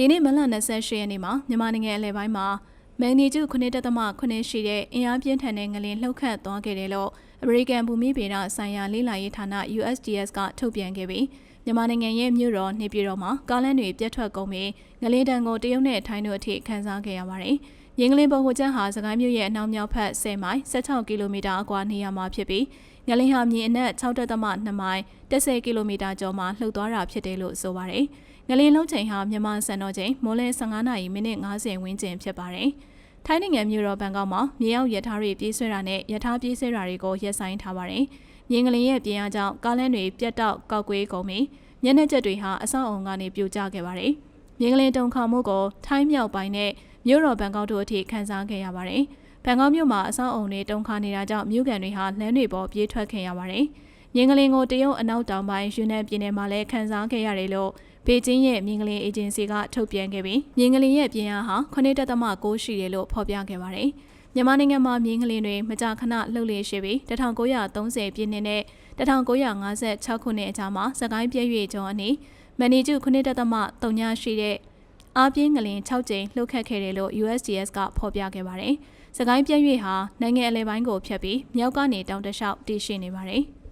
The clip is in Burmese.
ဒီနေ့မလ28ရက်နေ့မှာမြန်မာနိုင်ငံအလဲပိုင်းမှာမန်နီကျု9.8ရှိတဲ့အင်အားပြင်းထန်တဲ့ငလင်လှုပ်ခတ်သွားခဲ့တယ်လို့အမေရိကန်ဘူမိဗေဒဆိုင်ရာလေ့လာရေးဌာန USGS ကထုတ်ပြန်ခဲ့ပြီးမြန်မာနိုင်ငံရဲ့မြို့တော်နေပြည်တော်မှာကားလမ်းတွေပြတ်ထွက်ကုန်ပြီးငလင်တန်ကိုတရုတ်နဲ့ထိုင်းတို့အထိခန်းစားခဲ့ရပါတယ်။ ရင်းကလေးဘုံဟိုကျန်းဟာစကိုင်းမြို့ရဲ့အနောက်မြောက်ဖက်10မိုင်16ကီလိုမီတာအကွာနေရာမှာဖြစ်ပြီးငလင်ဟာမြေအနက်6.2မိုင်10ကီလိုမီတာကျော်မှာလှုပ်သွားတာဖြစ်တယ်လို့ဆိုပါတယ်။ငလင်လုံးချိန်ဟာမြန်မာစံတော်ချိန်မိုးလယ်15နာရီမိနစ်50ဝန်းကျင်ဖြစ်ပါတယ်။ထိုင်းနိုင်ငံမြို့တော်ဘန်ကောက်မှာမြေအောက်ရထားတွေပြေးဆွဲတာနဲ့ရထားပြေးဆွဲတာတွေကိုရပ်ဆိုင်းထားပါတယ်။မြင်းကလေးရဲ့ပြင်အားကြောင့်ကားလမ်းတွေပြတ်တောက်ကောက်ကွေးကုန်ပြီးမျက်နှာချက်တွေဟာအဆောက်အုံကနေပြိုကျခဲ့ပါတယ်။မြင်းကလေးတုံခါမှုကိုထိုင်းမြောက်ပိုင်းနဲ့ မြို့တော်ဘန်ကောက်တို့အထိခန်းစားခဲ့ရပါတယ်။ဘန်ကောက်မြို့မှာအဆောက်အုံတွေတုံခါနေတာကြောင့်မြို့ကန်တွေဟာလမ်းတွေပေါ်ပြေးထွက်ခဲ့ရပါတယ်။မြင်းကလေးကိုတရုတ်အနောက်တောင်ပိုင်းယူနန်ပြည်နယ်မှာလည်းခန်းစားခဲ့ရတယ်လို့ဘေကျင်းရဲ့မြင်းကလေးအေဂျင်စီကထုတ်ပြန်ခဲ့ပြီးမြင်းကလေးရဲ့ပြင်အားဟာ9.6ရှိတယ်လို့ဖော်ပြခဲ့ပါတယ်။မြန်မာနိုင်ငံမှာမြင်းကလေးတွေမကြာခဏလှုပ်လေရှိပြီး1930ပြည့်နှစ်နဲ့1956ခုနှစ်အကြားမှာစကိုင်းပြည့်ရွေကျော်အနီးမန်နီကျု9.3ရှိတဲ့ အားပြင်းငလင်6ကြိမ်လှုပ်ခတ်ခဲ့တယ်လို့ USGS ကဖော်ပြခဲ့ပါတယ်။စကိုင်းပြည့်ရွေဟာနိုင်ငံအလဲပိုင်းကိုဖျက်ပြီးမြောက်ကနေတောင်တလျှောက်တည်ရှိနေပါတယ်။